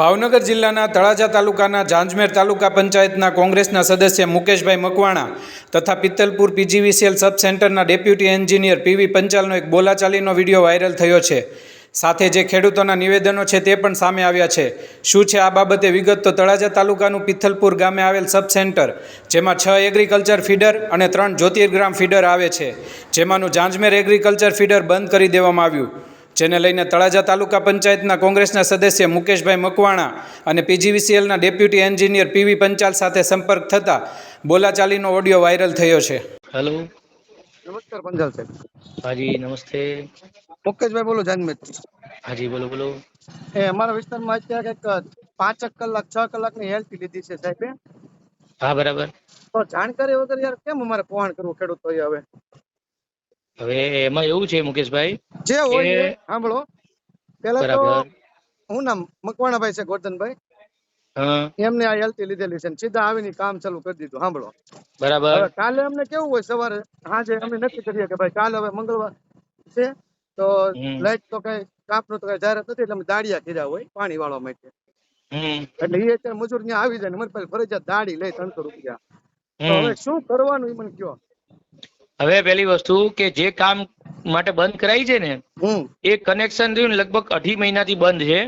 ભાવનગર જિલ્લાના તળાજા તાલુકાના જાંજમેર તાલુકા પંચાયતના કોંગ્રેસના સદસ્ય મુકેશભાઈ મકવાણા તથા પિત્તલપુર પીજીવીસીએલ સબ સેન્ટરના ડેપ્યુટી એન્જિનિયર પીવી પંચાલનો એક બોલાચાલીનો વીડિયો વાયરલ થયો છે. સાથે જે ખેડૂતોના નિવેદનો છે તે પણ સામે આવ્યા છે. શું છે આ બાબતે વિગત? તો તળાજા તાલુકાનું પિથલપુર ગામે આવેલ સબ સેન્ટર જેમાં છ એગ્રીકલ્ચર ફીડર અને ત્રણ જ્યોતિર્ગ્રામ ફીડર આવે છે. જેમાંનું ઝાંઝમેર એગ્રીકલ્ચર ફીડર બંધ કરી દેવામાં આવ્યું. જેને લઈને તળાજા તાલુકા પંચાયતના કોંગ્રેસના સદસ્ય મુકેશભાઈ મકવાણા અને પીજીવીસીએલના deputy engineer P V Panchal સાથે સંપર્ક થતા બોલાચાલીનો ઓડિયો વાયરલ થયો છે. હેલો. નમસ્કાર પંજાલ સાહેબ. હાજી નમસ્તે. મુકેશભાઈ બોલો જાનમેર હાજી બોલો બોલો. એ અમારા વિસ્તારમાં અત્યારે કંઈક પાંચ કલાક છ કલાકની હેલ્થ લીધી છે સાહેબે હા બરાબર. તો જાણકારી વગર યાર કેમ અમારે પોહણ કરવું ખેડૂતો હવે? હવે એમાં એવું છે મુકેશભાઈ જે હોય સાંભળો. પેલા તો હું નામ મકવાણાભાઈ છે ગોરધનભાઈ. એમને આ હેલ્પ લીધેલી છે સીધા આવીને કામ ચાલુ કરી દીધું સાંભળો. બરાબર. કાલે અમને કેવું હોય સવારે સાંજે અમે નક્કી કરીએ કે ભાઈ કાલે હવે મંગળવાર છે તો. લાઈટ તો કઈ કાપનું તો કઈ જાહેરાત નથી એટલે અમે દાડિયા કીધા હોય પાણી વાળવા માટે એટલે એ અત્યારે મજૂર ત્યાં આવી જાય ને મારી પાસે ફરજિયાત દાડી લે ત્રણસો રૂપિયા. તો હવે શું કરવાનું એ મને કયો. હવે પેલી વસ્તુ કે જે કામ માટે બંધ કરાઈ છે ને એ કનેક્શન રહ્યું લગભગ અઢી મહિનાથી બંધ છે.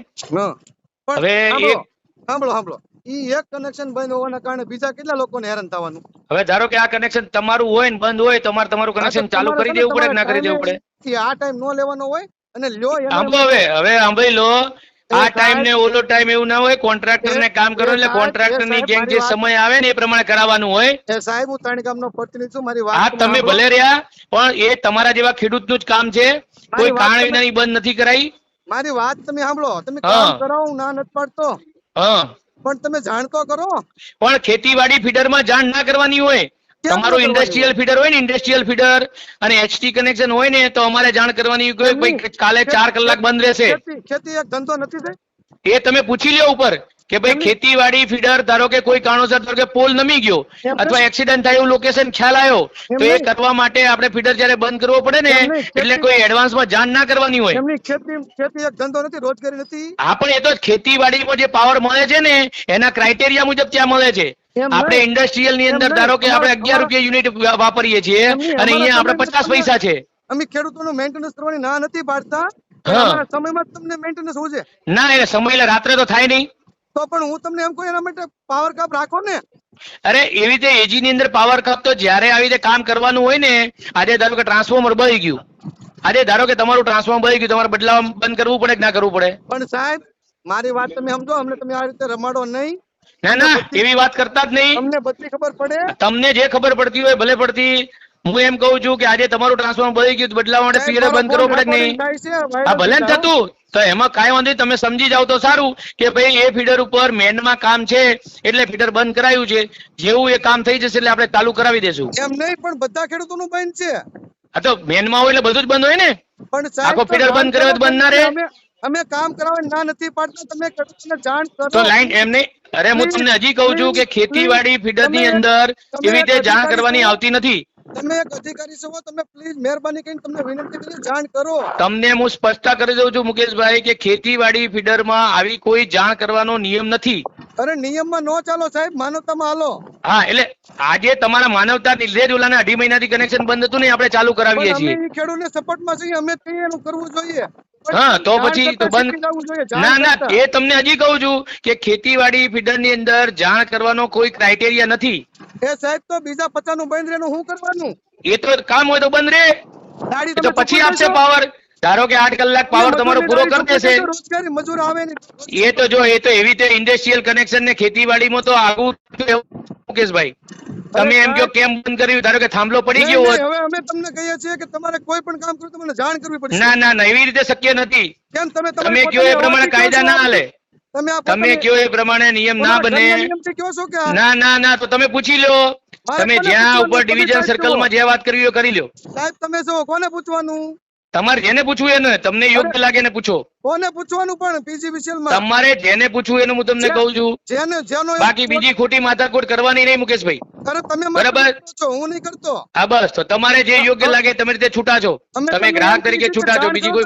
હવે સાંભળો સાંભળો ઈ એક કનેક્શન બંધ હોવાના કારણે બીજા કેટલા લોકોને હેરાન થવાનું? હવે ધારો કે આ કનેક્શન તમારું હોય ને બંધ હોય તમારે તમારું કનેક્શન ચાલુ કરી દેવું પડે કે ના કરી દેવું પડે? પડે આ ટાઈમ નો લેવાનો હોય અને લ્યો સાંભળો હવે હવે સાંભળી લો. આ ટાઈમ ને ઓલો ટાઈમ એવું ના હોય કોન્ટ્રાક્ટર ને કામ કરો એટલે કોન્ટ્રાક્ટરની ગેંગ જે સમય આવે ને એ પ્રમાણે કરાવવાનું હોય. એ સાહેબ હું ત્રણ ગામનો પ્રતિનિધિ છું મારી વાત હા તમે ભલે રહ્યા પણ એ તમારા જેવા ખેડૂતનું જ કામ છે. કોઈ કારણ વિના બંધ નથી કરાઈ. મારી વાત તમે સાંભળો. તમે કામ કરો હું ના નથી પાડતો. હા. પણ તમે જાણતો કરો. પણ ખેતીવાડી ફીડરમાં જાણ ના કરવાની હોય. ના તમારું ઇન્ડસ્ટ્રીયલ ફીડર હોય ને ઇન્ડસ્ટ્રીયલ ફીડર અને એચટી કનેક્શન હોય ને તો અમારે જાણ કરવાની કે ભાઈ કાલે ચાર કલાક બંધ રહેશે. ખેતી એક ધંધો નથી સાહેબ એ તમે પૂછી લ્યો ઉપર કે ભાઈ ખેતીવાડી ફીડર ધારો કે કોઈ કારણોસર ધારો કે પોલ નમી ગયો અથવા એક્સિડન્ટ થાય એવું લોકેશન ખ્યાલ આવ્યો તો એ કરવા માટે આપણે ફીડર જ્યારે બંધ કરવો પડે ને એટલે કોઈ એડવાન્સમાં જાણ ના કરવાની હોય. ખેતી એક ધંધો નથી રોજગારી નથી. હા પણ એ તો ખેતીવાડીમાં જે પાવર મળે છે ને એના ક્રાઇટેરિયા મુજબ ત્યાં મળે છે. આપણે. ઇન્ડસ્ટ્રીયલની અંદર ધારો કે આપણે અગિયાર રૂપિયા યુનિટ વાપરીએ છીએ અને અહીંયા આપણે પચાસ પૈસા છે. અમે ખેડૂતોનું મેન્ટેનન્સ કરવાની ના નથી પાડતા સમયમાં તમને મેન્ટેનન્સ હોવું છે ના એટલે સમય રાત્રે તો થાય નહીં. તો પણ હું તમને એમ કહું એના માટે પાવર કાપ રાખો ને. અરે એવી રીતે એજી ની અંદર પાવર કપ તો જ્યારે આવી રીતે કામ કરવાનું હોય ને આજે ધારો કે ટ્રાન્સફોર્મર બળી ગયું. આજે ધારો કે તમારું ટ્રાન્સફોર્મર બળી ગયું તમારે બદલાવ બંધ કરવું પડે કે ના કરવું પડે? પણ સાહેબ મારી વાત તમે સમજો અમને તમે આ રીતે રમાડો નહીં. ના ના એવી વાત કરતા જ નહીં. તમને બધી ખબર પડે? તમને જે ખબર પડતી હોય ભલે પડતી હું એમ કહું છું કે આજે તમારું ટ્રાન્સફોર્મર બળી ગયું તો બદલાવા માટે સાહેબ, બંધ કરવો પડે નહીં? હા viral ભલે ને થતું? તો એમાં કાંઈ વાંધો તમે સમજી જાવ તો સારું કે ભાઈ એ ફીડર ઉપર મેનમાં કામ છે એટલે ફીડર બંધ કરાયું છે. જેવું એ કામ થઈ જશે એટલે આપણે ચાલુ કરાવી દેશું. એમ નહીં પણ બધા ખેડૂતોનું બંધ છે. આ તો મેનમાં હોય એટલે બધું જ બંધ હોય ને? પણ આખો ફીડર બંધ કર્યો બંધ ના રહે? અમે કામ કરાવવા ના નથી પાડતા તમે ખેડૂતોને જાણ કરો. તો લાઈન એમને અરે હું તમને હજી કહું છું કે ખેતીવાડી please, ફીડરની અંદર એવી રીતે જાણ કરવાની આવતી નથી. તમે એક અધિકારી છો તમે પ્લીઝ મહેરબાની કરીને તમને વિનંતી કરી જાણ કરો. તમને હું સ્પષ્ટતા કરી દઉં છું મુકેશભાઈ કે ખેતીવાડી ફીડરમાં આવી કોઈ જાણ કરવાનો નિયમ નથી. અરે નિયમમાં નો ચાલો સાહેબ માનવતામાં હાલો. હા એટલે આજે તમારા માનવતા લીધે જ ઓલાના અઢી મહિનાથી કનેક્શન બંધ હતું ને આપણે ચાલુ કરાવીએ છીએ. ખેડૂત ને ખેડૂતને સપોર્ટમાં છીએ અમે કહીએ એનું કરવું જોઈએ. હા તો પછી તો બંધ શીખી જવું જોઈએ, જાણ ના ના એ તમને હજી કહું છું કે ખેતીવાડી ફીડરની અંદર જાણ કરવાનો કોઈ ક્રાઇટેરિયા નથી. એ સાહેબ તો બીજા પચાનું બંધ રહે શું કરવાનું? એ તો કામ હોય તો બંધ રે. તો પછી આપશે પાવર ધારો કે આઠ કલાક પાવર તમારો પૂરો કરી દેશે. મજૂર આવે એ તો જો એ તો એવી રીતે ઇન્ડસ્ટ્રીયલ કનેક્શન ને ખેતીવાડીમાં તો આવું મુકેશભાઈ તમે એમ કહો કેમ બંધ કર્યું? ધારો કે થાંભલો પડી ગયો હોત. હવે અમે તમને કહીએ છીએ કે તમારે કોઈ પણ કામ કરવું તમને જાણ કરવી પડશે. ના ના ના એવી રીતે શક્ય નથી. કેમ? તમે તમે કયો એ પ્રમાણે કાયદા ના હાલે? તમે તમે કયો એ પ્રમાણે નિયમ ના બને? કહો છો કે ના ના ના તો તમે પૂછી લો. તમે જ્યાં ઉપર ડિવિઝન સર્કલમાં જે વાત કરવી હોય કરી લો. સાહેબ તમે શું કોને પૂછવાનું? તમારે જેને પૂછવું એને તમને યોગ્ય લાગે એને પૂછો. કોને પૂછવાનું પણ? પીજીવીસીએલમાં તમારે જેને પૂછવું એનું હું તમને કહું છું. જેને જેનો બાકી બીજી ખોટી માથાકૂટ કરવાની નહીં મુકેશભાઈ. અરે તમે બરાબર. છો હું નહીં કરતો. હા બસ. તો તમારે જે યોગ્ય લાગે તમે રીતે છૂટા છો. તમે ગ્રાહક તરીકે છૂટા છો બીજી કોઈ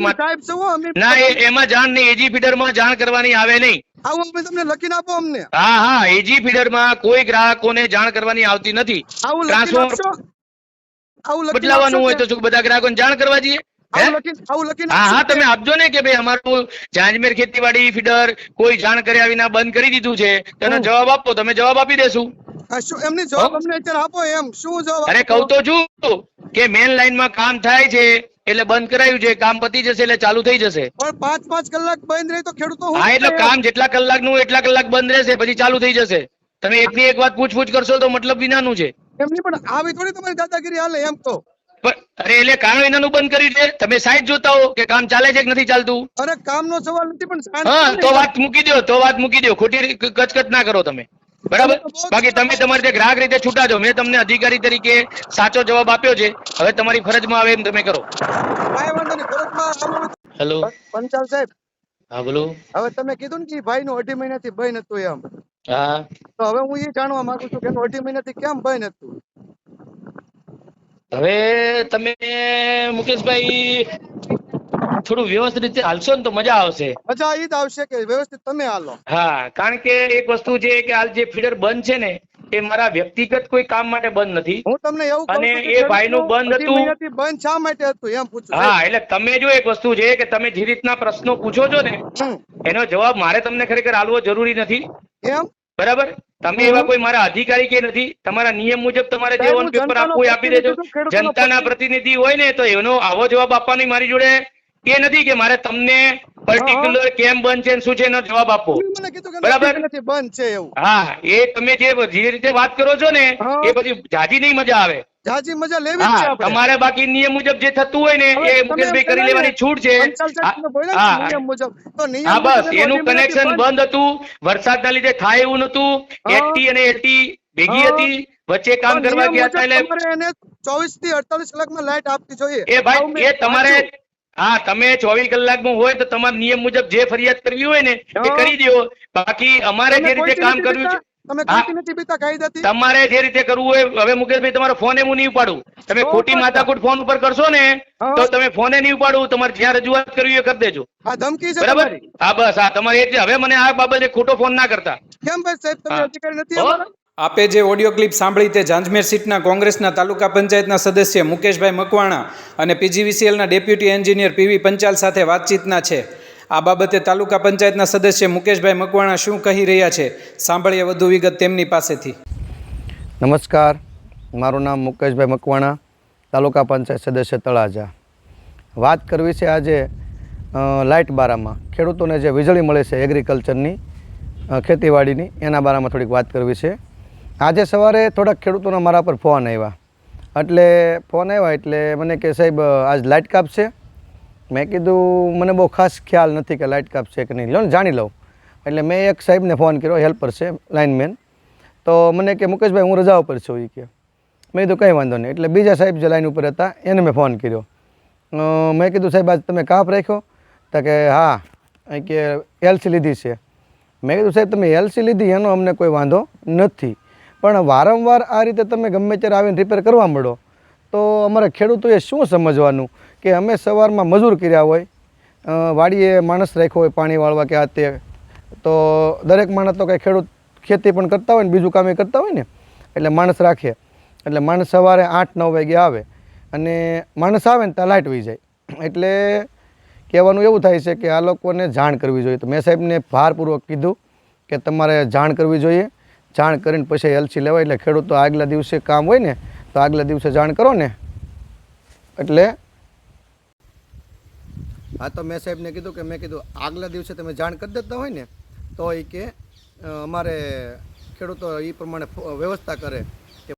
ના એમાં જાણ નહીં. એજી ફીડરમાં જાણ કરવાની આવે નહીં. આવું અમે તમને લખીને આપો અમને. હા હા. એજી ફીડરમાં કોઈ ગ્રાહકોને જાણ કરવાની આવતી નથી. આવું બદલાવાનું હોય તો શું? બધા ગ્રાહકોને જાણ કરવા જઈએ? હે? હા હા તમે આપજો ને કે ભાઈ અમારું જાંજમેર ખેતીવાડી ફીડર કોઈ જાણ કર્યા વિના બંધ કરી દીધું છે. તેનો જવાબ આપો તમે જવાબ આપી દેશું. શું એમની જવાબ અમને અત્યારે આપો એમ? શું જવાબ અરે કહું તો છું કે મેન લાઈનમાં કામ થાય છે એટલે બંધ કરાયું છે કામ પતી જશે એટલે ચાલુ થઈ જશે. પણ પાંચ પાંચ કલાક બંધ રહે તો ખેડૂતો હા એટલે કામ જેટલા કલાકનું એટલા કલાક બંધ રહેશે પછી ચાલુ થઈ જશે. તમે એકની એક વાત પૂછપૂછ કરશો તો મતલબ વિનાનું છે. એમની પણ આવી થોડી તમારી દાદાગીરી હાલે એમ તો પણ અરે એટલે કારણ વિનાનું બંધ કર્યું છે? તમે સાઈડ જોતા હો કે કામ ચાલે છે કે નથી ચાલતું? અરે કામનો સવાલ નથી પણ હા તો વાત મૂકી દો તો વાત મૂકી દો ખોટી કચકચ ના કરો તમે. બરાબર? બાકી તમે તમારી ગ્રાહક રીતે છૂટા છો. મેં તમને અધિકારી તરીકે સાચો જવાબ આપ્યો છે. હવે તમારી ફરજમાં આવે એમ તમે કરો. હેલો. પંચાલ સાહેબ. હા બોલો. હવે તમે કીધું ને કે ભાઈ નું અઢી મહિનાથી બંધ હતું એમ. હા. તો હવે હું એ જાણવા માંગુ છું કે અઢી મહિનાથી કેમ બંધ હતું હવે તમે મુકેશભાઈ થોડું વ્યવસ્થિત રીતે હાલશો ને તો મજા આવશે. મજા એ જ આવશે કે વ્યવસ્થિત તમે હાલો. હા કારણ કે એક વસ્તુ છે કે હાલ જે ફીડર બંધ છે ને એ મારા વ્યક્તિગત કોઈ કામ માટે બંધ નથી. હું તમને એવું અને એ ભાઈનું નું બંધ હતું. બંધ શા માટે હતું એમ પૂછું હા એટલે તમે જો એક વસ્તુ છે કે તમે જે રીતના પ્રશ્નો પૂછો છો ને એનો જવાબ મારે તમને ખરેખર આલવો જરૂરી નથી. એમ? બરાબર? તમે એવા કોઈ મારા અધિકારી કે નથી? તમારા નિયમ મુજબ તમારે જે ઓન પેપર આપવું આપી દેજો. જનતાના પ્રતિનિધિ હોય ને તો એનો આવો જવાબ આપવાની મારી જોડે એ નથી કે મારે તમને પર્ટિક્યુલર કેમ બંધ છે શું છે એનો જવાબ કે બરાબર. બંધ છે એવું. હા એ તમે જે જે રીતે વાત કરો છો ને એ પછી જાજી નહીં મજા આવે. જાજી મજા લેવી છે આપણે. તમારે બાકી નિયમ મુજબ જે થતું હોય ને એ મુકેશભાઈ કરી લેવાની છૂટ છે. નિયમ મુજબ. તો નિયમ હા બસ એનું કનેક્શન બંધ હતું. વરસાદના લીધે થાય એવું નતું એટી અને એટી ભેગી હતી. વચ્ચે કામ કરવા ગયા હતા એટલે એને ચોવીસથી અડતાલીસ કલાકમાં લાઈટ આપવી જોઈએ. એ ભાઈ એ તમારે હા તમે ચોવીસ કલાકમાં હોય તો તમારા નિયમ મુજબ જે ફરિયાદ કરવી હોય ને એ કરી દો બાકી અમારે જે રીતે કામ કરવું છે? તમે ખોટી નથી બીતા કાયદાથી? તમારે જે રીતે કરવું હોય હવે મુકેશભાઈ તમારો ફોન હું નહીં ઉપાડું. તમે ખોટી માથાકૂટ ફોન ઉપર કરશો ને તો તમે ફોને નહીં ઉપાડું તમારે જ્યાં રજૂઆત કરવી એ કરી દેજો. આ ધમકી છે બરાબર? હા બસ હા તમારે એટલે હવે મને આ બાબતે ખોટો ફોન ના કરતા. કેમ ભાઈ સાહેબ તમે હા. અધિકારી નથી આપે જે ઓડિયો ક્લિપ સાંભળી તે જાંજમેર સીટના કોંગ્રેસના તાલુકા પંચાયતના સદસ્ય મુકેશભાઈ મકવાણા અને પીજીવીસીએલના ડેપ્યુટી એન્જિનિયર પીવી પંચાલ સાથે વાતચીતના છે. આ બાબતે તાલુકા પંચાયતના સદસ્ય મુકેશભાઈ મકવાણા શું કહી રહ્યા છે? સાંભળીએ વધુ વિગત તેમની પાસેથી. નમસ્કાર. મારું નામ મુકેશભાઈ મકવાણા, તાલુકા પંચાયત સદસ્ય તળાજા. વાત કરવી છે આજે લાઇટ બારામાં. ખેડૂતોને જે વીજળી મળે છે એગ્રીકલ્ચરની ખેતીવાડીની, એના બારામાં થોડીક વાત કરવી છે. આજે સવારે થોડાક ખેડૂતોના મારા પર ફોન આવ્યા. એટલે ફોન આવ્યા એટલે મને કે સાહેબ, આજ લાઇટ કાપ છે મેં કીધું, મને બહુ ખાસ ખ્યાલ નથી કે લાઇટ કાપ છે કે નહીં. લો જાણી લઉં. એટલે મેં એક સાહેબને ફોન કર્યો હેલ્પર છે લાઇનમેન તો મને કે, મુકેશભાઈ, હું રજા ઉપર છું. એ કે, મેં કીધું, કંઈ વાંધો નહીં. એટલે બીજા સાહેબ જે લાઈન ઉપર હતા, એને મેં ફોન કર્યો. મેં કીધું, સાહેબ, આજ તમે કાપ રાખ્યો? તો કે, હા. કે એલસી લીધી છે. મેં કીધું, સાહેબ, તમે એલસી લીધી, એનો અમને કોઈ વાંધો નથી. પણ વારંવાર આ રીતે તમે ગમે ત્યારે આવીને રિપેર કરવા મળો તો અમારા ખેડૂતોએ શું સમજવાનું? કે અમે સવારમાં મજૂર કર્યા હોય વાડીએ માણસ રાખ્યો હોય પાણી વાળવા કે આ તે, તો દરેક માણસ તો કંઈ ખેડૂત ખેતી પણ કરતા હોય ને બીજું કામ એ કરતા હોય ને, એટલે માણસ રાખીએ એટલે માણસ સવારે આઠ નવ વાગે આવે અને માણસ આવે ને ત્યાં લાઇટ વહી જાય. એટલે કહેવાનું એવું થાય છે કે આ લોકોને જાણ કરવી જોઈએ. તો મેં સાહેબને ભારપૂર્વક કીધું કે તમારે જાણ કરવી જોઈએ. જાણ કરીને પછી એલસી લેવાય. એટલે ખેડૂતો આગલા દિવસે કામ હોય ને, તો આગલા દિવસે જાણ કરો ને. એટલે હા, તો મેં સાહેબને કીધું કે, મેં કીધું, આગલા દિવસે તમે જાણ કરી દેતા હોય ને, તો એ કે અમારે ખેડૂતો એ પ્રમાણે વ્યવસ્થા કરે.